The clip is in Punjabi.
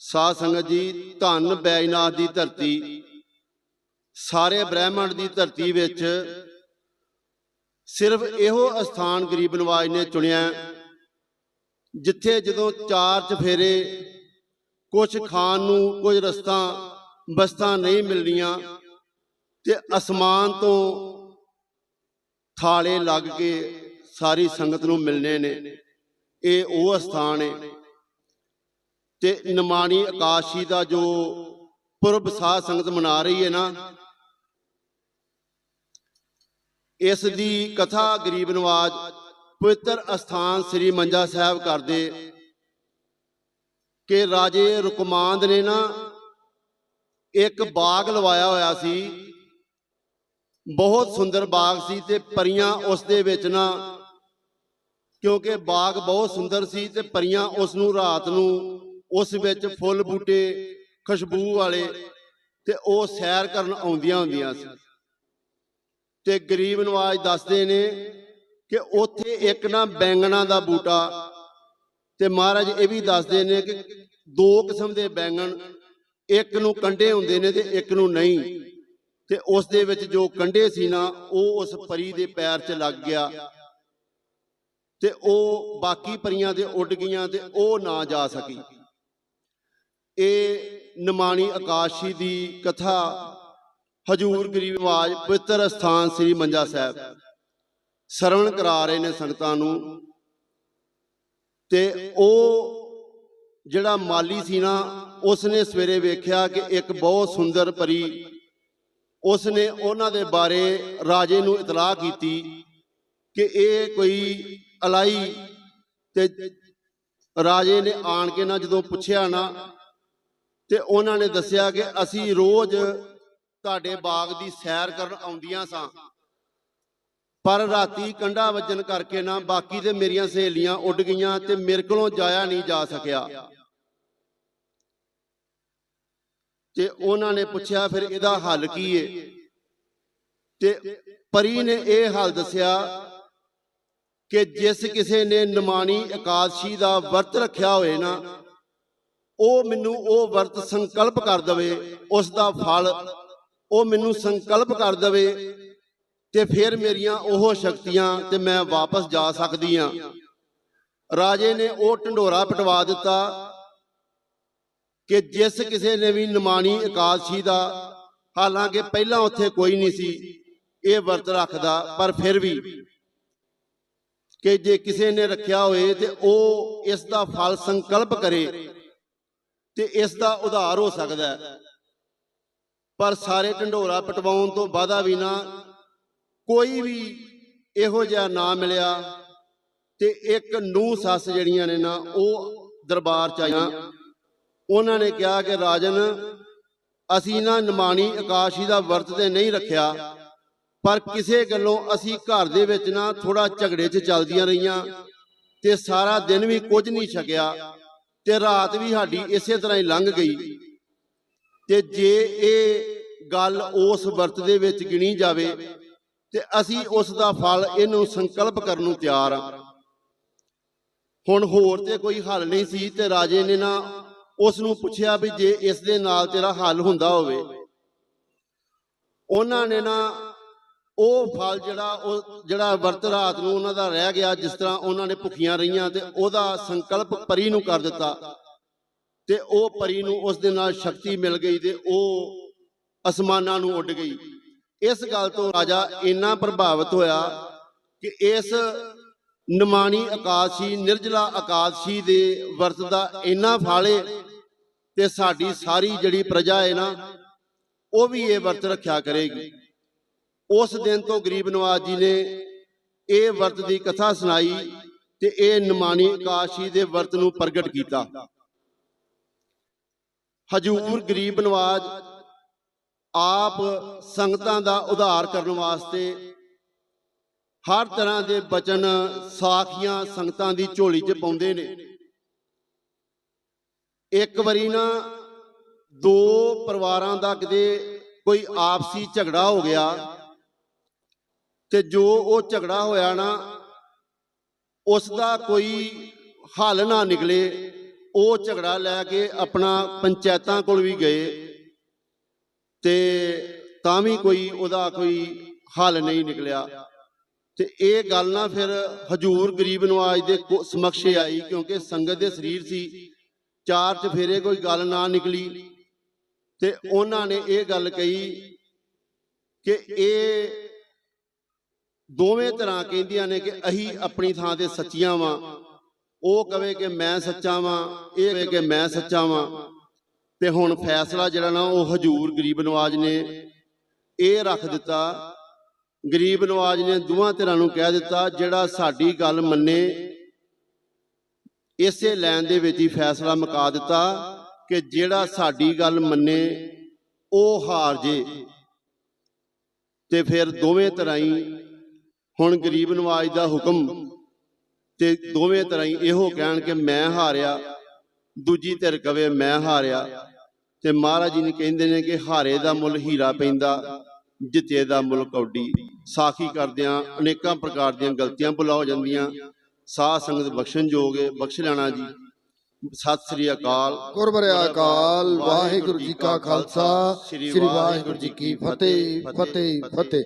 ਸਾਧ ਸੰਗਤ ਜੀ, ਧੰਨ ਬੈਜਨਾਥ ਦੀ ਧਰਤੀ। ਸਾਰੇ ਬ੍ਰਹਿਮੰਡ ਦੀ ਧਰਤੀ ਵਿੱਚ ਸਿਰਫ ਇਹੋ ਅਸਥਾਨ ਗਰੀਬ ਨਵਾਜ ਨੇ ਚੁਣਿਆ, ਜਿੱਥੇ ਜਦੋਂ ਚਾਰ ਚਫੇਰੇ ਕੁਝ ਖਾਣ ਨੂੰ ਕੁਝ ਰਸਤਾ, ਬਸਤਾਂ ਨਹੀਂ ਮਿਲਣੀਆਂ, ਤੇ ਅਸਮਾਨ ਤੋਂ ਥਾਲੇ ਲੱਗ ਕੇ ਸਾਰੀ ਸੰਗਤ ਨੂੰ ਮਿਲਣੇ ਨੇ। ਇਹ ਉਹ ਅਸਥਾਨ ਹੈ ਤੇ ਨਿਮਾਣੀ ਆਕਾਸ਼ੀ ਦਾ ਜੋ ਪੁਰਬ ਸਾਧ ਸੰਗਤ ਮਨਾ ਰਹੀ ਹੈ ਨਾ, ਇਸ ਦੀ ਕਥਾ ਗਰੀਬ ਨਵਾਜ ਪਵਿੱਤਰ ਅਸਥਾਨ ਸ੍ਰੀ ਮੰਜਾ ਸਾਹਿਬ ਕਰਦੇ ਕਿ ਰਾਜੇ ਰੁਕਮਾਂਦ ਨੇ ਨਾ ਇੱਕ ਬਾਗ ਲਵਾਇਆ ਹੋਇਆ ਸੀ, ਬਹੁਤ ਸੁੰਦਰ ਬਾਗ ਸੀ ਤੇ ਪਰੀਆਂ ਉਸ ਦੇ ਵਿੱਚ ਨਾ, ਕਿਉਂਕਿ ਬਾਗ ਬਹੁਤ ਸੁੰਦਰ ਸੀ ਤੇ ਪਰੀਆਂ ਉਸ ਨੂੰ ਰਾਤ ਨੂੰ ਉਸ ਵਿੱਚ ਫੁੱਲ ਬੂਟੇ, ਖੁਸ਼ਬੂ ਵਾਲੇ ਤੇ ਉਹ ਸੈਰ ਕਰਨ ਆਉਂਦੀਆਂ ਹੁੰਦੀਆਂ ਸੀ। ਤੇ ਗਰੀਬ ਨਵਾਜ ਦੱਸਦੇ ਨੇ ਕਿ ਉੱਥੇ ਇੱਕ ਨਾ ਬੈਂਗਣਾ ਦਾ ਬੂਟਾ ਤੇ ਮਹਾਰਾਜ ਇਹ ਵੀ ਦੱਸਦੇ ਨੇ ਕਿ ਦੋ ਕਿਸਮ ਦੇ ਬੈਂਗਣ, ਇੱਕ ਨੂੰ ਕੰਡੇ ਹੁੰਦੇ ਨੇ ਤੇ ਇੱਕ ਨੂੰ ਨਹੀਂ। ਤੇ ਉਸ ਦੇ ਵਿੱਚ ਜੋ ਕੰਡੇ ਸੀ ਨਾ, ਉਹ ਉਸ ਪਰੀ ਦੇ ਪੈਰ 'ਚ ਲੱਗ ਗਿਆ ਤੇ ਉਹ ਬਾਕੀ ਪਰੀਆਂ ਤੇ ਉੱਡ ਗਈਆਂ ਤੇ ਉਹ ਨਾ ਜਾ ਸਕੀ। ਇਹ ਨਿਮਾਣੀ ਆਕਾਸ਼ੀ ਦੀ ਕਥਾ ਹਜੂਰ ਗਰੀਬ ਆਵਾਜ਼ ਪਵਿੱਤਰ ਅਸਥਾਨ ਸ੍ਰੀ ਮੰਜਾ ਸਾਹਿਬ। ਸਰਵਣ ਕਰਾ ਰਹੇ ਨੇ ਸੰਗਤਾਂ ਨੂੰ। ਤੇ ਉਹ ਜਿਹੜਾ ਮਾਲੀ ਸੀ ਨਾ ਉਸ ਨੇ ਸਵੇਰੇ ਵੇਖਿਆ ਕਿ ਇੱਕ ਬਹੁਤ ਸੁੰਦਰ ਪਰੀ ਉਸ ਨੇ ਉਹਨਾਂ ਦੇ ਬਾਰੇ ਰਾਜੇ ਨੂੰ ਇਤਲਾਹ ਕੀਤੀ ਕਿ ਇਹ ਕੋਈ ਅਲਾਈ ਤੇ ਰਾਜੇ ਨੇ ਆਣ ਕੇ ਨਾ ਜਦੋਂ ਪੁੱਛਿਆ ਨਾ ਤੇ ਉਹਨਾਂ ਨੇ ਦੱਸਿਆ ਕਿ ਅਸੀਂ ਰੋਜ਼ ਤੁਹਾਡੇ ਬਾਗ ਦੀ ਸੈਰ ਕਰਨ ਆਉਂਦੀਆਂ ਸਾਂ। ਪਰ ਰਾਤੀ ਕੰਡਾ ਵੱਜਣ ਕਰਕੇ ਨਾ ਬਾਕੀ ਤੇ ਮੇਰੀਆਂ ਸਹੇਲੀਆਂ ਉੱਡ ਗਈਆਂ ਤੇ ਮੇਰੇ ਕੋਲੋਂ ਜਾਇਆ ਨਹੀਂ ਜਾ ਸਕਿਆ। ਤੇ ਉਹਨਾਂ ਨੇ ਪੁੱਛਿਆ ਫਿਰ ਇਹਦਾ ਹੱਲ ਕੀ ਏ? ਤੇ ਪਰੀ ਨੇ ਇਹ ਹੱਲ ਦੱਸਿਆ ਕਿ ਜਿਸ ਕਿਸੇ ਨੇ ਨਿਮਾਣੀ ਇਕਾਦਸ਼ੀ ਦਾ ਵਰਤ ਰੱਖਿਆ ਹੋਏ ਨਾ ਉਹ ਮੈਨੂੰ ਉਹ ਵਰਤ ਸੰਕਲਪ ਕਰ ਦਵੇ ਉਸ ਦਾ ਫਲ ਉਹ ਮੈਨੂੰ ਸੰਕਲਪ ਕਰ ਦਵੇ ਤੇ ਫਿਰ ਮੇਰੀਆਂ ਉਹ ਸ਼ਕਤੀਆਂ ਤੇ ਮੈਂ ਵਾਪਸ ਜਾ ਸਕਦੀ ਆ ਰਾਜੇ ਨੇ ਉਹ ਢੰਡੋਰਾ ਪਟਵਾ ਦਿੱਤਾ ਕਿ ਜਿਸ ਕਿਸੇ ਨੇ ਵੀ ਨਿਮਾਣੀ ਇਕਾਦਸ਼ੀ ਦਾ, ਹਾਲਾਂਕਿ ਪਹਿਲਾਂ ਉੱਥੇ ਕੋਈ ਨਹੀਂ ਸੀ, ਇਹ ਵਰਤ ਰੱਖਦਾ, ਪਰ ਫਿਰ ਵੀ ਕਿ ਜੇ ਕਿਸੇ ਨੇ ਰੱਖਿਆ ਹੋਏ ਤੇ ਉਹ ਇਸ ਦਾ ਫਲ ਸੰਕਲਪ ਕਰੇ ਤੇ ਇਸ ਦਾ ਉਧਾਰ ਹੋ ਸਕਦਾ ਹੈ। ਪਰ ਸਾਰੇ ਢੰਡੋਰਾ ਪਟਵਾਉਣ ਤੋਂ ਬਾਅਦਾ ਵੀ ਨਾ, ਕੋਈ ਵੀ ਇਹੋ ਜਿਹਾ ਨਾ ਮਿਲਿਆ ਤੇ ਇੱਕ ਨੂੰ ਸੱਸ ਜਿਹੜੀਆਂ ਨੇ ਨਾ, ਉਹ ਦਰਬਾਰ ਚ ਆਈਆਂ। ਉਹਨਾਂ ਨੇ ਕਿਹਾ ਕਿ, ਰਾਜਨ, ਅਸੀਂ ਨਾ ਨਿਮਾਣੀ ਆਕਾਸ਼ੀ ਦਾ ਵਰਤ ਤੇ ਨਹੀਂ ਰੱਖਿਆ, ਪਰ ਕਿਸੇ ਗੱਲੋਂ ਅਸੀਂ ਘਰ ਦੇ ਵਿੱਚ ਨਾ ਥੋੜਾ ਝਗੜੇ 'ਚ ਚੱਲਦੀਆਂ ਰਹੀਆਂ ਤੇ ਸਾਰਾ ਦਿਨ ਵੀ ਕੁਝ ਨਹੀਂ ਛਕਿਆ। ਤੇ ਰਾਤ ਵੀ ਸਾਡੀ ਇਸੇ ਤਰ੍ਹਾਂ ਹੀ ਲੰਘ ਗਈ। ਤੇ ਜੇ ਇਹ ਗੱਲ ਉਸ ਵਰਤ ਦੇ ਵਿੱਚ ਗਿਣੀ ਜਾਵੇ, ਤੇ ਅਸੀਂ ਉਸ ਦਾ ਫਲ ਇਹਨੂੰ ਸੰਕਲਪ ਕਰਨ ਨੂੰ ਤਿਆਰ ਆ। ਹੁਣ ਹੋਰ ਤੇ ਕੋਈ ਹੱਲ ਨਹੀਂ ਸੀ ਤੇ ਰਾਜੇ ਨੇ ਨਾ ਉਸ ਨੂੰ ਪੁੱਛਿਆ ਵੀ ਜੇ ਇਸ ਦੇ ਨਾਲ ਤੇਰਾ ਹੱਲ ਹੁੰਦਾ ਹੋਵੇ। ਉਹਨਾਂ ਨੇ ਨਾ ਉਹ ਫਲ ਜਿਹੜਾ ਉਹ ਜਿਹੜਾ ਵਰਤ ਰਾਤ ਨੂੰ ਉਹਨਾਂ ਦਾ ਰਹਿ ਗਿਆ, ਜਿਸ ਤਰ੍ਹਾਂ ਉਹਨਾਂ ਨੇ ਭੁੱਖੀਆਂ ਰਹੀਆਂ ਤੇ ਉਹਦਾ ਸੰਕਲਪ ਪਰੀ ਨੂੰ ਕਰ ਦਿੱਤਾ। ਤੇ ਉਹ ਪਰੀ ਨੂੰ ਉਸ ਦੇ ਨਾਲ ਸ਼ਕਤੀ ਮਿਲ ਗਈ ਤੇ ਉਹ ਅਸਮਾਨਾਂ ਨੂੰ ਉੱਡ ਗਈ। ਇਸ ਗੱਲ ਤੋਂ ਰਾਜਾ ਇੰਨਾ ਪ੍ਰਭਾਵਿਤ ਹੋਇਆ ਕਿ ਇਸ ਨਿਮਾਣੀ ਆਕਾਸ਼ੀ ਨਿਰਜਲਾ ਆਕਾਸ਼ੀ ਦੇ ਵਰਤ ਦਾ ਇੰਨਾ ਫਾਲੇ ਤੇ ਸਾਡੀ ਸਾਰੀ ਜਿਹੜੀ ਪ੍ਰਜਾ ਹੈ ਨਾ, ਉਹ ਵੀ ਇਹ ਵਰਤ ਰੱਖਿਆ ਕਰੇਗੀ। ਉਸ ਦਿਨ ਤੋਂ ਗਰੀਬ ਨਵਾਜ ਜੀ ਨੇ ਇਹ ਵਰਤ ਦੀ ਕਥਾ ਸੁਣਾਈ ਤੇ ਇਹ ਨਿਮਾਣੀ ਆਕਾਸ਼ੀ ਦੇ ਵਰਤ ਨੂੰ ਪ੍ਰਗਟ ਕੀਤਾ। ਹਜੂਰ ਗਰੀਬ ਨਵਾਜ ਆਪ ਸੰਗਤਾਂ ਦਾ ਉਧਾਰ ਕਰਨ ਵਾਸਤੇ ਹਰ ਤਰ੍ਹਾਂ ਦੇ ਬਚਨ ਸਾਖੀਆਂ ਸੰਗਤਾਂ ਦੀ ਝੋਲੀ 'ਚ ਪਾਉਂਦੇ ਨੇ। ਇੱਕ ਵਾਰੀ ਨਾ ਦੋ ਪਰਿਵਾਰਾਂ ਦਾ ਕਿਤੇ ਕੋਈ ਆਪਸੀ ਝਗੜਾ ਹੋ ਗਿਆ ਤੇ ਜੋ ਉਹ ਝਗੜਾ ਹੋਇਆ ਨਾ ਉਸ ਦਾ ਕੋਈ ਹੱਲ ਨਾ ਨਿਕਲੇ, ਉਹ ਝਗੜਾ ਲੈ ਕੇ ਆਪਣਾ ਪੰਚਾਇਤਾਂ ਕੋਲ ਵੀ ਗਏ ਤੇ ਤਾਂ ਵੀ ਕੋਈ ਉਹਦਾ ਕੋਈ ਹੱਲ ਨਹੀਂ ਨਿਕਲਿਆ। ਤੇ ਇਹ ਗੱਲ ਨਾ ਫਿਰ ਹਜੂਰ ਗਰੀਬ ਨਵਾਜ ਦੇ ਕੋ- ਸਮਕਸ਼ ਆਈ ਕਿਉਂਕਿ ਸੰਗਤ ਦੇ ਸਰੀਰ ਸੀ, ਚਾਰ ਚਫੇਰੇ ਕੋਈ ਗੱਲ ਨਾ ਨਿਕਲੀ। ਤੇ ਉਹਨਾਂ ਨੇ ਇਹ ਗੱਲ ਕਹੀ ਕਿ ਇਹ ਦੋਵੇਂ ਤਰ੍ਹਾਂ ਕਹਿੰਦੀਆਂ ਨੇ ਕਿ ਅਸੀਂ ਆਪਣੀ ਥਾਂ ਤੇ ਸੱਚੀਆਂ ਵਾਂ। ਉਹ ਕਵੇ ਕਿ ਮੈਂ ਸੱਚਾ ਵਾਂ, ਇਹ ਕਵੇ ਕਿ ਮੈਂ ਸੱਚਾ ਵਾਂ। ਤੇ ਹੁਣ ਫੈਸਲਾ ਜਿਹੜਾ ਨਾ, ਉਹ ਹਜੂਰ ਗਰੀਬ ਨਵਾਜ ਨੇ ਇਹ ਰੱਖ ਦਿੱਤਾ। ਗਰੀਬ ਨਵਾਜ ਨੇ ਦੋਵਾਂ ਧਿਰਾਂ ਨੂੰ ਕਹਿ ਦਿੱਤਾ, ਜਿਹੜਾ ਸਾਡੀ ਗੱਲ ਮੰਨੇ, ਇਸੇ ਲੈਣ ਦੇ ਵਿੱਚ ਹੀ ਫੈਸਲਾ ਮੁਕਾ ਦਿੱਤਾ ਕਿ ਜਿਹੜਾ ਸਾਡੀ ਗੱਲ ਮੰਨੇ, ਉਹ ਹਾਰ ਜੇ। ਤੇ ਫਿਰ ਦੋਵੇਂ ਤਰ੍ਹਾਂ ਹੀ ਹੁਣ ਗਰੀਬ ਨਵਾਜ ਦਾ ਹੁਕਮ। ਤੇ ਦੋਵੇਂ ਤਰ੍ਹਾਂ ਹੀ ਇਹੋ ਕਹਿਣ ਕਿ ਮੈਂ ਹਾਰਿਆ, ਦੂਜੀ ਧਿਰ ਕਵੇ ਮੈਂ ਹਾਰਿਆ। ਤੇ ਮਹਾਰਾਜ ਜੀ ਨੇ ਕਹਿੰਦੇ ਨੇ ਕਿ ਹਾਰੇ ਦਾ ਮੁੱਲ ਹੀਰਾ ਪੈਂਦਾ, ਜਿੱਤੇ ਦਾ ਮੁੱਲ ਕੌਡੀ। ਸਾਖੀ ਕਰਦਿਆਂ ਅਨੇਕਾਂ ਪ੍ਰਕਾਰ ਦੀਆਂ ਗਲਤੀਆਂ ਭੁਲਾ ਹੋ ਜਾਂਦੀਆਂ। ਸਾਧ ਸੰਗਤ ਬਖਸ਼ਣ ਜੋਗੇ ਬਖਸ਼ ਲੈਣਾ ਜੀ। ਸਤਿ ਸ੍ਰੀ ਅਕਾਲ। ਗੁਰਬਰਿਆ ਅਕਾਲ। ਵਾਹਿਗੁਰੂ ਜੀ ਕਾ ਖਾਲਸਾ। ਸ੍ਰੀ ਵਾਹਿਗੁਰੂ ਜੀ ਕੀ ਫਤਿਹ। ਫਤਿਹ ਫਤਿਹ।